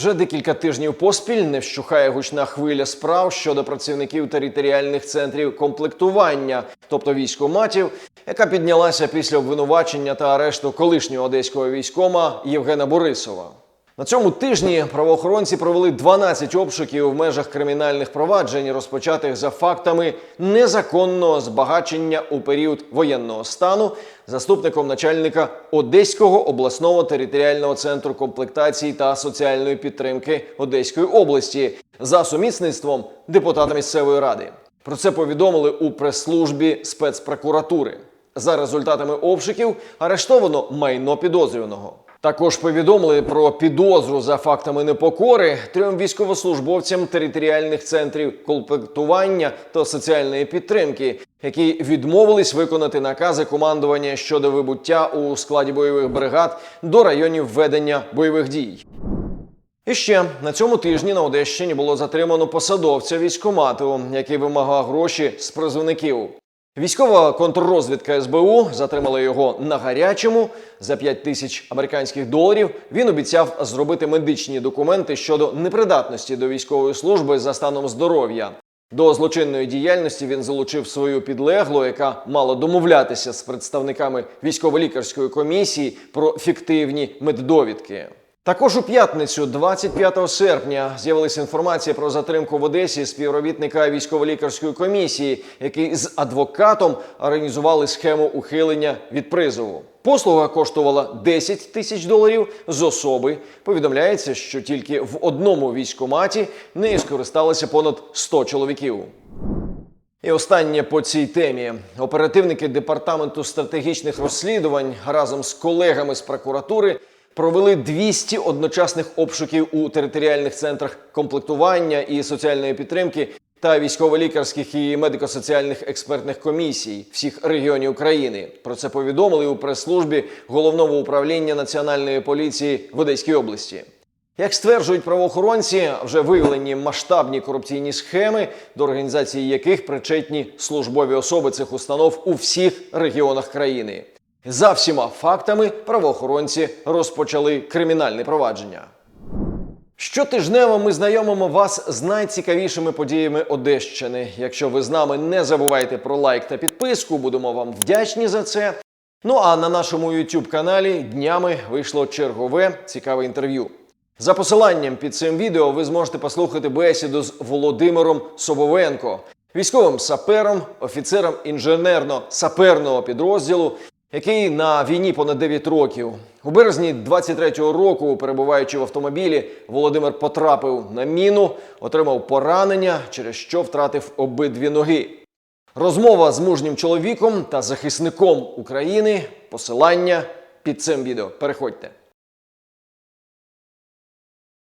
Вже декілька тижнів поспіль не вщухає гучна хвиля справ щодо працівників територіальних центрів комплектування, тобто військоматів, яка піднялася після обвинувачення та арешту колишнього одеського військома Євгена Борисова. На цьому тижні правоохоронці провели 12 обшуків в межах кримінальних проваджень, розпочатих за фактами незаконного збагачення у період воєнного стану заступником начальника Одеського обласного територіального центру комплектації та соціальної підтримки Одеської області за сумісництвом депутата місцевої ради. Про це повідомили у прес-службі спецпрокуратури. За результатами обшуків арештовано майно підозрюваного. Також повідомили про підозру за фактами непокори трьом військовослужбовцям територіальних центрів комплектування та соціальної підтримки, які відмовились виконати накази командування щодо вибуття у складі бойових бригад до районів ведення бойових дій. І ще на цьому тижні на Одещині було затримано посадовця військомату, який вимагав гроші з призовників. Військова контррозвідка СБУ затримала його на гарячому за 5 тисяч американських доларів. Він обіцяв зробити медичні документи щодо непридатності до військової служби за станом здоров'я. До злочинної діяльності він залучив свою підлеглу, яка мала домовлятися з представниками військово-лікарської комісії про фіктивні меддовідки. Також у п'ятницю, 25 серпня, з'явилася інформація про затримку в Одесі співробітника військово-лікарської комісії, який з адвокатом організували схему ухилення від призову. Послуга коштувала 10 тисяч доларів з особи. Повідомляється, що тільки в одному військкоматі нею скористалося понад 100 чоловіків. І останнє по цій темі. Оперативники департаменту стратегічних розслідувань разом з колегами з прокуратури провели 200 одночасних обшуків у територіальних центрах комплектування і соціальної підтримки та військово-лікарських і медико-соціальних експертних комісій всіх регіонів України. Про це повідомили у прес-службі головного управління національної поліції в Одеській області. Як стверджують правоохоронці, вже виявлені масштабні корупційні схеми, до організації яких причетні службові особи цих установ у всіх регіонах країни. За всіма фактами правоохоронці розпочали кримінальне провадження. Щотижнево ми знайомимо вас з найцікавішими подіями Одещини. Якщо ви з нами, не забувайте про лайк та підписку, будемо вам вдячні за це. Ну а на нашому youtube каналі днями вийшло чергове цікаве інтерв'ю. За посиланням під цим відео ви зможете послухати бесіду з Володимиром Собовенко, військовим сапером, офіцером інженерно-саперного підрозділу, який на війні понад 9 років. У березні 23-го року, перебуваючи в автомобілі, Володимир потрапив на міну, отримав поранення, через що втратив обидві ноги. Розмова з мужнім чоловіком та захисником України. Посилання під цим відео. Переходьте.